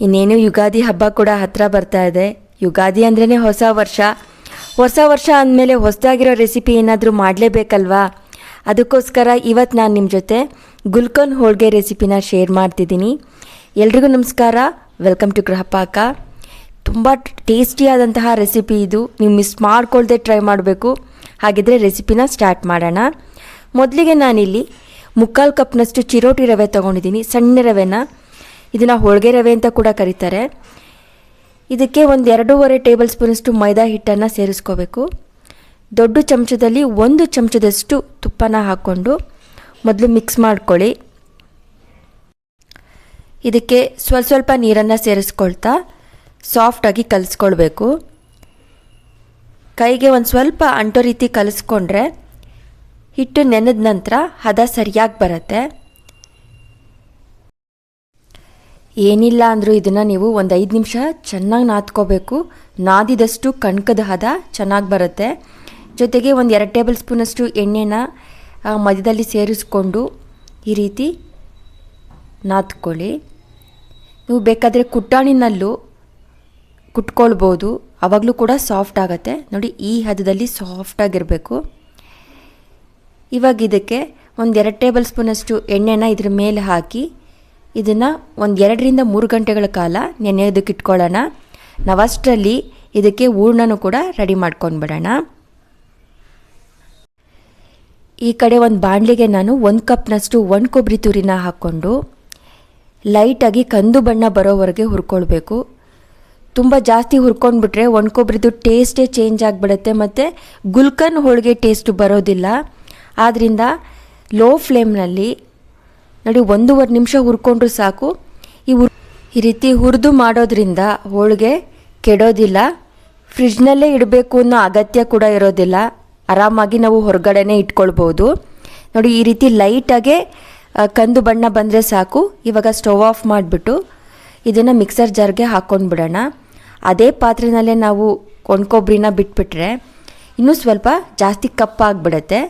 ಇನ್ನೇನು ಯುಗಾದಿ ಹಬ್ಬ ಕೂಡ ಹತ್ತಿರ ಬರ್ತಾ ಇದೆ. ಯುಗಾದಿ ಅಂದ್ರೇ ಹೊಸ ವರ್ಷ. ಹೊಸ ವರ್ಷ ಅಂದಮೇಲೆ ಹೊಸದಾಗಿರೋ ರೆಸಿಪಿ ಏನಾದರೂ ಮಾಡಲೇಬೇಕಲ್ವಾ? ಅದಕ್ಕೋಸ್ಕರ ಇವತ್ತು ನಾನು ನಿಮ್ಮ ಜೊತೆ ಗುಲ್ಕನ್ ಹೋಳಿಗೆ ರೆಸಿಪಿನ ಶೇರ್ ಮಾಡ್ತಿದ್ದೀನಿ. ಎಲ್ರಿಗೂ ನಮಸ್ಕಾರ. Welcome to Grihapaka. ತುಂಬ ಟೇಸ್ಟಿಯಾದಂತಹ ರೆಸಿಪಿ ಇದು. ನೀವು ಮಿಸ್ ಮಾಡ್ಕೊಳ್ದೆ ಟ್ರೈ ಮಾಡಬೇಕು. ಹಾಗಿದ್ರೆ ರೆಸಿಪಿನ ಸ್ಟಾರ್ಟ್ ಮಾಡೋಣ. ಮೊದಲಿಗೆ ನಾನಿಲ್ಲಿ ಮುಕ್ಕಾಲು ಕಪ್ನಷ್ಟು ಚಿರೋಟಿ ರವೆ ತೊಗೊಂಡಿದ್ದೀನಿ. ಸಣ್ಣ ರವೆನ. ಇದನ್ನು ಹೋಳಿಗೆ ರವೆ ಅಂತ ಕೂಡ ಕರೀತಾರೆ. ಇದಕ್ಕೆ ಒಂದು ಎರಡೂವರೆ ಟೇಬಲ್ ಸ್ಪೂನಷ್ಟು ಮೈದಾ ಹಿಟ್ಟನ್ನು ಸೇರಿಸ್ಕೋಬೇಕು. ದೊಡ್ಡ ಚಮಚದಲ್ಲಿ ಒಂದು ಚಮಚದಷ್ಟು ತುಪ್ಪನ ಹಾಕ್ಕೊಂಡು ಮೊದಲು ಮಿಕ್ಸ್ ಮಾಡ್ಕೊಳ್ಳಿ. ಇದಕ್ಕೆ ಸ್ವಲ್ಪ ಸ್ವಲ್ಪ ನೀರನ್ನು ಸೇರಿಸ್ಕೊಳ್ತಾ ಸಾಫ್ಟಾಗಿ ಕಲಿಸ್ಕೊಳ್ಬೇಕು. ಕೈಗೆ ಒಂದು ಸ್ವಲ್ಪ ಅಂಟೋ ರೀತಿ ಕಲಿಸ್ಕೊಂಡ್ರೆ ಹಿಟ್ಟು ನೆನೆದ ನಂತರ ಹದ ಸರಿಯಾಗಿ ಬರುತ್ತೆ. ಏನಿಲ್ಲ ಅಂದರೂ ಇದನ್ನು ನೀವು ಒಂದು ಐದು ನಿಮಿಷ ಚೆನ್ನಾಗಿ ನಾದ್ಕೋಬೇಕು. ನಾದಿದಷ್ಟು ಕಣ್ಕದ ಹದ ಚೆನ್ನಾಗಿ ಬರುತ್ತೆ. ಜೊತೆಗೆ ಒಂದು ಎರಡು ಟೇಬಲ್ ಸ್ಪೂನಷ್ಟು ಎಣ್ಣೆನ ಮಧ್ಯದಲ್ಲಿ ಸೇರಿಸ್ಕೊಂಡು ಈ ರೀತಿ ನಾದ್ಕೊಳ್ಳಿ. ನೀವು ಬೇಕಾದರೆ ಕುಟ್ಟಾಣಿನಲ್ಲೂ ಕುಟ್ಕೊಳ್ಬೋದು. ಆವಾಗಲೂ ಕೂಡ ಸಾಫ್ಟ್ ಆಗುತ್ತೆ. ನೋಡಿ, ಈ ಹದದಲ್ಲಿ ಸಾಫ್ಟಾಗಿರಬೇಕು ಇವಾಗ ಇದಕ್ಕೆ ಒಂದು ಎರಡು ಟೇಬಲ್ ಸ್ಪೂನಷ್ಟು ಎಣ್ಣೆನ ಇದ್ರ ಮೇಲೆ ಹಾಕಿ ಇದನ್ನು ಒಂದು ಎರಡರಿಂದ ಮೂರು ಗಂಟೆಗಳ ಕಾಲ ನೆನೆಯೋದಕ್ಕೆ ಇಟ್ಕೊಳ್ಳೋಣ. ನಾವಷ್ಟರಲ್ಲಿ ಇದಕ್ಕೆ ಹೂರ್ಣನೂ ಕೂಡ ರೆಡಿ ಮಾಡ್ಕೊಂಡ್ಬಿಡೋಣ. ಈ ಕಡೆ ಒಂದು ಬಾಣಲಿಗೆ ನಾನು ಒಂದು ಕಪ್ನಷ್ಟು ಒಣ ಕೊಬ್ಬರಿ ತುರಿನ ಹಾಕ್ಕೊಂಡು ಲೈಟಾಗಿ ಕಂದು ಬಣ್ಣ ಬರೋವರೆಗೆ ಹುರ್ಕೊಳ್ಬೇಕು. ತುಂಬ ಜಾಸ್ತಿ ಹುರ್ಕೊಂಡ್ಬಿಟ್ರೆ ಒಣ ಕೊಬ್ಬರಿದು ಟೇಸ್ಟೇ ಚೇಂಜ್ ಆಗಿಬಿಡುತ್ತೆ ಮತ್ತು ಗುಲ್ಕನ್ ಹೋಳಿಗೆ ಟೇಸ್ಟು ಬರೋದಿಲ್ಲ. ಆದ್ದರಿಂದ ಲೋ ಫ್ಲೇಮ್ನಲ್ಲಿ ನೋಡಿ ಒಂದೂವರೆ ನಿಮಿಷ ಹುರ್ಕೊಂಡ್ರೆ ಸಾಕು. ಈ ಈ ರೀತಿ ಹುರಿದು ಮಾಡೋದ್ರಿಂದ ಹೋಳಿಗೆ ಕೆಡೋದಿಲ್ಲ. ಫ್ರಿಜ್ನಲ್ಲೇ ಇಡಬೇಕು ಅನ್ನೋ ಅಗತ್ಯ ಕೂಡ ಇರೋದಿಲ್ಲ. ಆರಾಮಾಗಿ ನಾವು ಹೊರಗಡೆನೇ ಇಟ್ಕೊಳ್ಬೋದು. ನೋಡಿ, ಈ ರೀತಿ ಲೈಟಾಗೆ ಕಂದು ಬಣ್ಣ ಬಂದರೆ ಸಾಕು. ಇವಾಗ ಸ್ಟವ್ ಆಫ್ ಮಾಡಿಬಿಟ್ಟು ಇದನ್ನು ಮಿಕ್ಸರ್ ಜಾರ್ಗೆ ಹಾಕ್ಕೊಂಡು ಬಿಡೋಣ ಅದೇ ಪಾತ್ರೆನಲ್ಲೇ ನಾವು ಕೊಬ್ರಿನ ಬಿಟ್ಬಿಟ್ರೆ ಇನ್ನೂ ಸ್ವಲ್ಪ ಜಾಸ್ತಿ ಕಪ್ಪಾಗಿಬಿಡತ್ತೆ.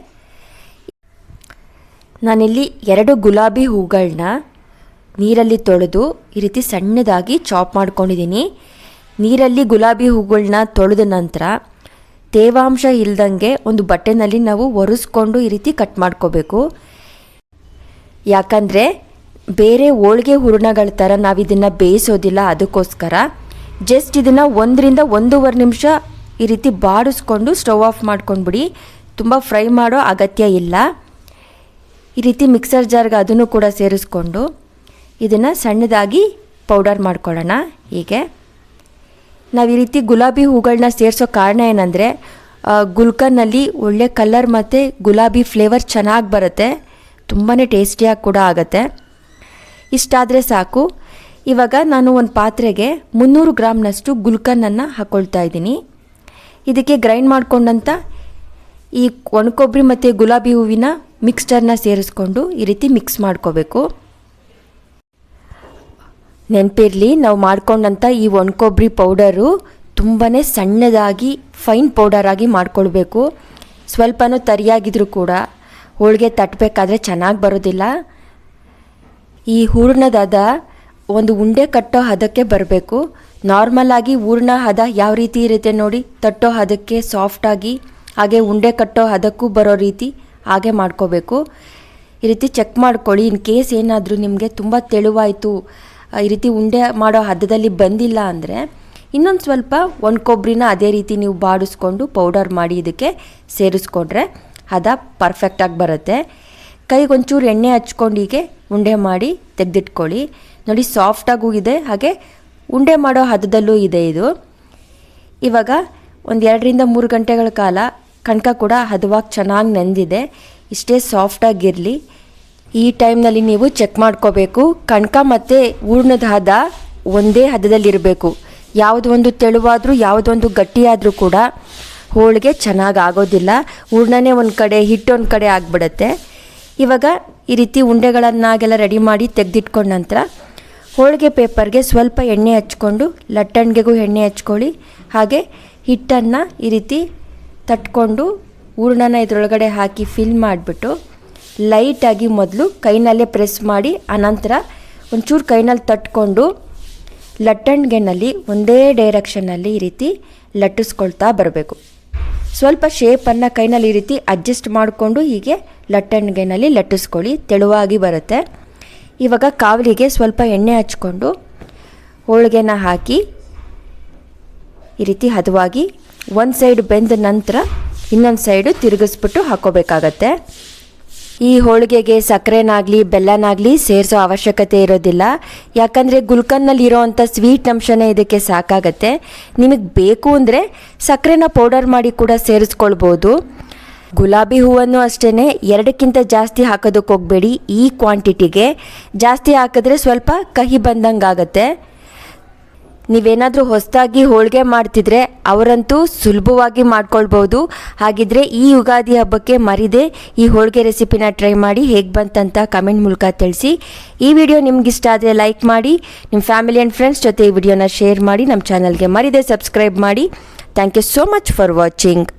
ನಾನಿಲ್ಲಿ ಎರಡು ಗುಲಾಬಿ ಹೂಗಳನ್ನ ನೀರಲ್ಲಿ ತೊಳೆದು ಈ ರೀತಿ ಸಣ್ಣದಾಗಿ ಚಾಪ್ ಮಾಡ್ಕೊಂಡಿದ್ದೀನಿ. ನೀರಲ್ಲಿ ಗುಲಾಬಿ ಹೂಗಳನ್ನ ತೊಳೆದ ನಂತರ ತೇವಾಂಶ ಇಲ್ದಂಗೆ ಒಂದು ಬಟ್ಟೆನಲ್ಲಿ ನಾವು ಒರೆಸ್ಕೊಂಡು ಈ ರೀತಿ ಕಟ್ ಮಾಡ್ಕೋಬೇಕು. ಯಾಕಂದರೆ ಬೇರೆ ಹೋಳಿಗೆ ಹೂರಣಗಳ ಥರ ನಾವು ಇದನ್ನು ಬೇಯಿಸೋದಿಲ್ಲ, ಅದಕ್ಕೋಸ್ಕರ ಜಸ್ಟ್ ಇದನ್ನು ಒಂದರಿಂದ ಒಂದೂವರೆ ನಿಮಿಷ ಈ ರೀತಿ ಬಾಡಿಸ್ಕೊಂಡು ಸ್ಟವ್ ಆಫ್ ಮಾಡ್ಕೊಂಡ್ಬಿಡಿ. ತುಂಬ ಫ್ರೈ ಮಾಡೋ ಅಗತ್ಯ ಇಲ್ಲ. ಈ ರೀತಿ ಮಿಕ್ಸರ್ ಜಾರ್ಗೆ ಅದನ್ನು ಕೂಡ ಸೇರಿಸ್ಕೊಂಡು ಇದನ್ನು ಸಣ್ಣದಾಗಿ ಪೌಡರ್ ಮಾಡ್ಕೊಳ್ಳೋಣ. ಹೀಗೆ. ನಾವು ಈ ರೀತಿ ಗುಲಾಬಿ ಹೂಗಳನ್ನ ಸೇರಿಸೋ ಕಾರಣ ಏನಂದರೆ ಗುಲ್ಕನ್ನಲ್ಲಿ ಒಳ್ಳೆ ಕಲರ್ ಮತ್ತು ಗುಲಾಬಿ ಫ್ಲೇವರ್ ಚೆನ್ನಾಗಿ ಬರುತ್ತೆ. ತುಂಬಾ ಟೇಸ್ಟಿಯಾಗಿ ಕೂಡ ಆಗುತ್ತೆ. ಇಷ್ಟಾದರೆ ಸಾಕು. ಇವಾಗ ನಾನು ಒಂದು ಪಾತ್ರೆಗೆ ಮುನ್ನೂರು ಗ್ರಾಮ್ನಷ್ಟು ಗುಲ್ಕನ್ನನ್ನು ಹಾಕ್ಕೊಳ್ತಾ ಇದ್ದೀನಿ. ಇದಕ್ಕೆ ಗ್ರೈಂಡ್ ಮಾಡ್ಕೊಂಡಂಥ ಈ ಒಣಕೊಬ್ಬರಿ ಮತ್ತು ಗುಲಾಬಿ ಹೂವಿನ ಮಿಕ್ಸ್ಚರ್ನ ಸೇರಿಸ್ಕೊಂಡು ಈ ರೀತಿ ಮಿಕ್ಸ್ ಮಾಡ್ಕೋಬೇಕು. ನೆನಪಿರಲಿ, ನಾವು ಮಾಡ್ಕೊಂಡಂಥ ಈ ಒಣಕೊಬ್ಬರಿ ಪೌಡರು ತುಂಬಾ ಸಣ್ಣದಾಗಿ ಫೈನ್ ಪೌಡರಾಗಿ ಮಾಡ್ಕೊಳ್ಬೇಕು. ಸ್ವಲ್ಪನೂ ತರಿಯಾಗಿದ್ರೂ ಕೂಡ ಹೋಳಿಗೆ ತಟ್ಟಬೇಕಾದ್ರೆ ಚೆನ್ನಾಗಿ ಬರೋದಿಲ್ಲ. ಈ ಹೂರ್ಣದ ಹದ ಒಂದು ಉಂಡೆ ಕಟ್ಟೋ ಹದಕ್ಕೆ ಬರಬೇಕು. ನಾರ್ಮಲಾಗಿ ಹೂರ್ಣ ಹದ ಯಾವ ರೀತಿ ಇರುತ್ತೆ ನೋಡಿ, ತಟ್ಟೋ ಹದಕ್ಕೆ ಸಾಫ್ಟಾಗಿ ಹಾಗೆ ಉಂಡೆ ಕಟ್ಟೋ ಹದಕ್ಕೂ ಬರೋ ರೀತಿ ಹಾಗೆ ಮಾಡ್ಕೋಬೇಕು. ಈ ರೀತಿ ಚೆಕ್ ಮಾಡ್ಕೊಳ್ಳಿ. ಇನ್ ಕೇಸ್ ಏನಾದರೂ ನಿಮಗೆ ತುಂಬ ತೆಳುವಾಯಿತು ಈ ರೀತಿ ಉಂಡೆ ಮಾಡೋ ಹದದಲ್ಲಿ ಬಂದಿಲ್ಲ ಅಂದರೆ ಇನ್ನೊಂದು ಸ್ವಲ್ಪ ಒಂದು ಕೊಬ್ಬರಿನ ಅದೇ ರೀತಿ ನೀವು ಬಾಡಿಸ್ಕೊಂಡು ಪೌಡರ್ ಮಾಡಿ ಇದಕ್ಕೆ ಸೇರಿಸ್ಕೊಂಡ್ರೆ ಹದ ಪರ್ಫೆಕ್ಟಾಗಿ ಬರುತ್ತೆ. ಕೈಗೆ ಒಂಚೂರು ಎಣ್ಣೆ ಹಚ್ಕೊಂಡು ಹೀಗೆ ಉಂಡೆ ಮಾಡಿ ತೆಗೆದಿಟ್ಕೊಳ್ಳಿ. ನೋಡಿ ಸಾಫ್ಟಾಗೂ ಇದೆ, ಹಾಗೆ ಉಂಡೆ ಮಾಡೋ ಹದದಲ್ಲೂ ಇದೆ ಇದು. ಇವಾಗ ಒಂದು ಎರಡರಿಂದ ಮೂರು ಗಂಟೆಗಳ ಕಾಲ ಕಣಕ ಕೂಡ ಹದವಾಗಿ ಚೆನ್ನಾಗಿ ನೆಂದಿದೆ. ಇಷ್ಟೇ ಸಾಫ್ಟಾಗಿರಲಿ ಈ ಟೈಮ್ನಲ್ಲಿ ನೀವು ಚೆಕ್ ಮಾಡ್ಕೋಬೇಕು. ಕಣಕ ಮತ್ತು ಹೂರ್ಣದ ಹದ ಒಂದೇ ಹದದಲ್ಲಿರಬೇಕು ಯಾವುದೊಂದು ತೆಳುವಾದರೂ ಯಾವುದೊಂದು ಗಟ್ಟಿಯಾದರೂ ಕೂಡ ಹೋಳಿಗೆ ಚೆನ್ನಾಗಿ ಆಗೋದಿಲ್ಲ. ಹೂರ್ಣನೇ ಒಂದು ಕಡೆ, ಹಿಟ್ಟು ಒಂದು ಕಡೆ ಆಗಿಬಿಡುತ್ತೆ. ಇವಾಗ ಈ ರೀತಿ ಉಂಡೆಗಳನ್ನಾಗೆಲ್ಲ ರೆಡಿ ಮಾಡಿ ತೆಗೆದಿಟ್ಕೊಂಡ ನಂತರ ಹೋಳಿಗೆ ಪೇಪರ್ಗೆ ಸ್ವಲ್ಪ ಎಣ್ಣೆ ಹಚ್ಕೊಂಡು, ಲಟ್ಟಣಿಗೆಗೂ ಎಣ್ಣೆ ಹಚ್ಕೊಳ್ಳಿ. ಹಾಗೆ ಹಿಟ್ಟನ್ನು ಈ ರೀತಿ ತಟ್ಕೊಂಡು ಹೂರ್ಣನ ಇದರೊಳಗಡೆ ಹಾಕಿ ಫಿಲ್ ಮಾಡಿಬಿಟ್ಟು ಲೈಟಾಗಿ ಮೊದಲು ಕೈನಲ್ಲೇ ಪ್ರೆಸ್ ಮಾಡಿ ಅನಂತರ ಒಂಚೂರು ಕೈನಲ್ಲಿ ತಟ್ಕೊಂಡು ಲಟ್ಟಣ್ಗೆನಲ್ಲಿ ಒಂದೇ ಡೈರೆಕ್ಷನಲ್ಲಿ ಈ ರೀತಿ ಲಟ್ಟಿಸ್ಕೊಳ್ತಾ ಬರಬೇಕು. ಸ್ವಲ್ಪ ಶೇಪನ್ನು ಕೈನಲ್ಲಿ ಈ ರೀತಿ ಅಡ್ಜಸ್ಟ್ ಮಾಡಿಕೊಂಡು ಹೀಗೆ ಲಟ್ಟಣ್ಗೆನಲ್ಲಿ ಲಟ್ಟಿಸ್ಕೊಳ್ಳಿ, ತೆಳುವಾಗಿ ಬರುತ್ತೆ. ಇವಾಗ ಕಾವಲಿಗೆ ಸ್ವಲ್ಪ ಎಣ್ಣೆ ಹಚ್ಕೊಂಡು ಹೋಳಿಗೆನ ಹಾಕಿ ಈ ರೀತಿ ಹದವಾಗಿ ಒಂದು ಸೈಡ್ ಬೆಂದ ನಂತರ ಇನ್ನೊಂದು ಸೈಡು ತಿರುಗಿಸ್ಬಿಟ್ಟು ಹಾಕೋಬೇಕಾಗತ್ತೆ. ಈ ಹೋಳಿಗೆಗೆ ಸಕ್ಕರೆನಾಗಲಿ, ಬೆಲ್ಲನಾಗಲಿ ಸೇರಿಸೋ ಅವಶ್ಯಕತೆ ಇರೋದಿಲ್ಲ. ಯಾಕಂದರೆ ಗುಲ್ಕನ್ನಲ್ಲಿ ಇರೋವಂಥ ಸ್ವೀಟ್ ಅಂಶನೇ ಇದಕ್ಕೆ ಸಾಕಾಗತ್ತೆ. ನಿಮಗೆ ಬೇಕು ಅಂದರೆ ಸಕ್ಕರೆನ ಪೌಡರ್ ಮಾಡಿ ಕೂಡ ಸೇರಿಸ್ಕೊಳ್ಬೋದು. ಗುಲಾಬಿ ಹೂವನ್ನು ಅಷ್ಟೇ ಎರಡಕ್ಕಿಂತ ಜಾಸ್ತಿ ಹಾಕೋದಕ್ಕೆ ಹೋಗಬೇಡಿ ಈ ಕ್ವಾಂಟಿಟಿಗೆ ಜಾಸ್ತಿ ಹಾಕಿದ್ರೆ ಸ್ವಲ್ಪ ಕಹಿ ಬಂದಂಗೆ ನೀವೇನಾದರೂ ಹೊಸದಾಗಿ ಹೋಳಿಗೆ ಮಾಡ್ತಿದ್ರೆ ಅವರಂತೂ ಸುಲಭವಾಗಿ ಮಾಡ್ಕೊಳ್ಬೋದು ಹಾಗಿದ್ರೆ ಈ ಯುಗಾದಿ ಹಬ್ಬಕ್ಕೆ ಮರಿದೆ ಈ ಹೋಳಿಗೆ ರೆಸಿಪಿನ ಟ್ರೈ ಮಾಡಿ ಹೇಗೆ ಬಂತಂತ ಕಮೆಂಟ್ ಮೂಲಕ ತಿಳಿಸಿ. ಈ ವಿಡಿಯೋ ನಿಮ್ಗೆ ಇಷ್ಟ ಆದರೆ ಲೈಕ್ ಮಾಡಿ ನಿಮ್ಮ ಫ್ಯಾಮಿಲಿ ಆ್ಯಂಡ್ ಫ್ರೆಂಡ್ಸ್ ಜೊತೆ ಈ ವಿಡಿಯೋನ ಶೇರ್ ಮಾಡಿ ನಮ್ಮ ಚಾನಲ್ಗೆ ಮರಿದೆ ಸಬ್ಸ್ಕ್ರೈಬ್ ಮಾಡಿ. Thank you so much for watching.